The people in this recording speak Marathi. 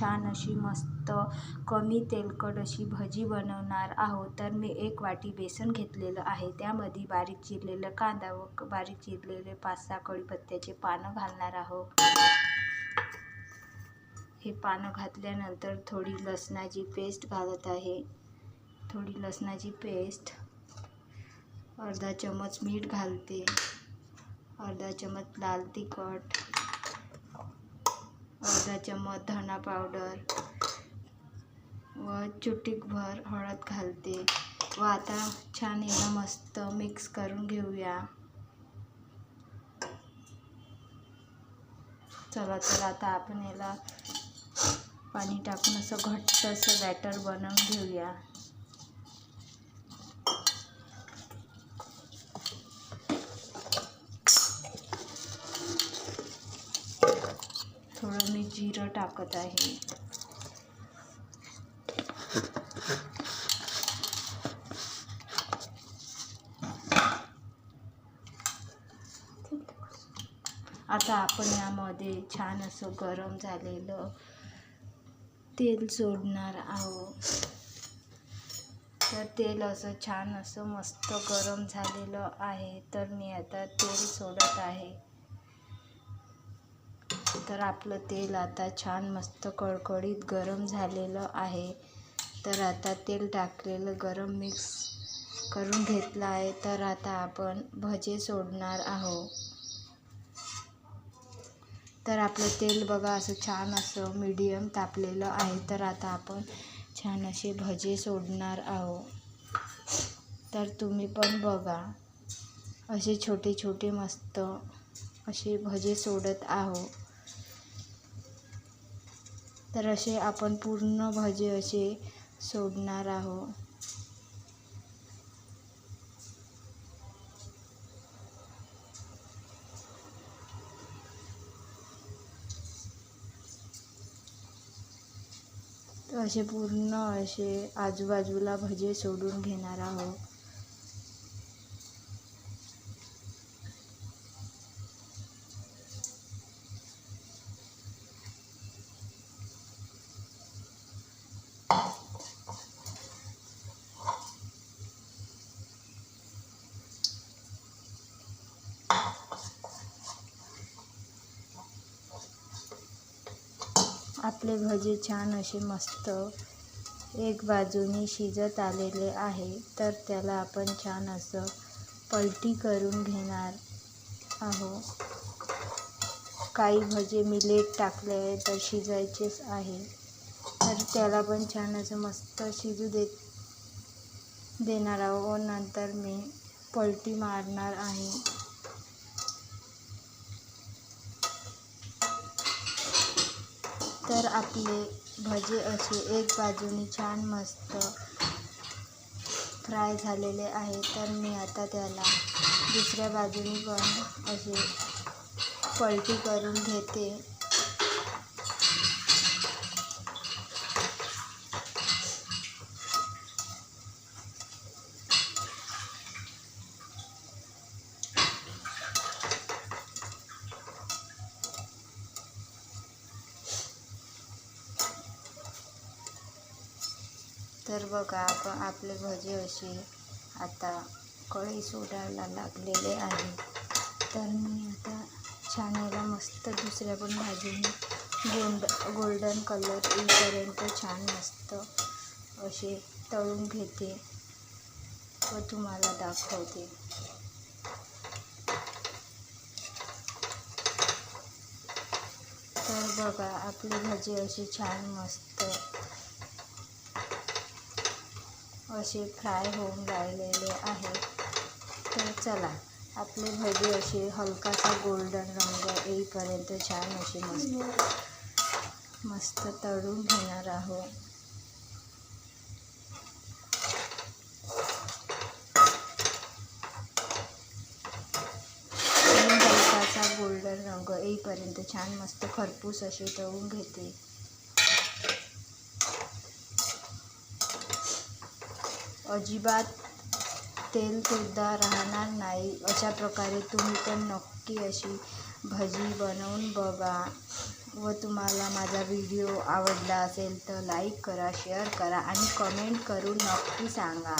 छान अशी मस्त कमी तेलकट अशी भजी बनवणार आहोत. तर मी एक वाटी बेसन घेतलेलं आहे. त्यामध्ये बारीक चिरलेलं कांदा व बारीक चिरलेले पाच सहा कढीपत्त्याचे पानं घालणार आहोत. हे पानं घातल्यानंतर थोडी लसणाची पेस्ट घालत आहे. थोडी लसणाची पेस्ट. अर्धा चमच मीठ घालते. अर्धा चमच लाल तिखट. अर्धा चम्मच धना पावडर व चुटीकभर हळद घालते. व आता छान याला मस्त मिक्स करून घेऊया. चला तर आता आपण याला पाणी टाकून असं घट्ट असं बॅटर बनवून घेऊया. थोडं मी जिरं टाकत आहे. आता आपण यामध्ये छान असं गरम झालेलं तेल सोडणार आहोत. तर तेल असं छान असं मस्त गरम झालेलं आहे. तर मी आता तेल सोडत आहे. तर आपलं तेल आता छान मस्त कडकडीत गरम झालेलं आहे. तर आता तेल टाकलेलं गरम मिक्स करून घेतलं आहे. तर आता आपण भजे सोडणार आहोत. तर आपलं तेल बघा असं छान असं मीडियम तापलेलं आहे. तर आता आपण छान असे भजे सोडणार आहोत. तर तुम्ही पण बघा. असे छोटे छोटे मस्त असे भजे सोडत आहो तर असे आपण पूर्ण भजे असे सोडणार आहोत. असे पूर्ण असे आजूबाजूला भजे सोडून घेणार आहोत. आपले भजे छान असे मस्त एक बाजूने शिजत आलेले आहे तर त्याला आपण छान असं पलटी करून घेणार आहो काही भजे मी लेट टाकले आहे तर शिजायचेच आहे. तर त्याला पण छान असं मस्त शिजू देत देणार आहो नंतर मी पलटी मारणार आहे. तर आपले भजे असे एक बाजूने छान मस्त फ्राय झालेले आहे. तर मी आता त्याला दुसऱ्या बाजूनी पण असे पलटी करून घेते. तर बघा आपण आपले भजे असे आता कळी सोडायला लागलेले आहे. तर मी आता छान याला मस्त दुसऱ्या पण बाजूने गोंड गोल्डन कलर येईपर्यंत छान मस्त असे तळून घेते व तुम्हाला दाखवते. तर बघा आपले भजे असे छान मस्त असे फ्राय होऊन राहिलेले आहे. तर चला आपले भजी असे हलकासा गोल्डन रंग येईपर्यंत छान असे मस्त मस्त तळून घेणार आहोत. गोल्डन रंग येईपर्यंत छान मस्त खरपूस असे तळून घेते. अजिबात तेलसुद्धा राहणार नाही. अशा प्रकारे तुम्ही पण नक्की अशी भजी बनवून बघा. व तुम्हाला माझा व्हिडिओ आवडला असेल तर लाईक करा शेअर करा आणि कमेंट करून नक्की सांगा.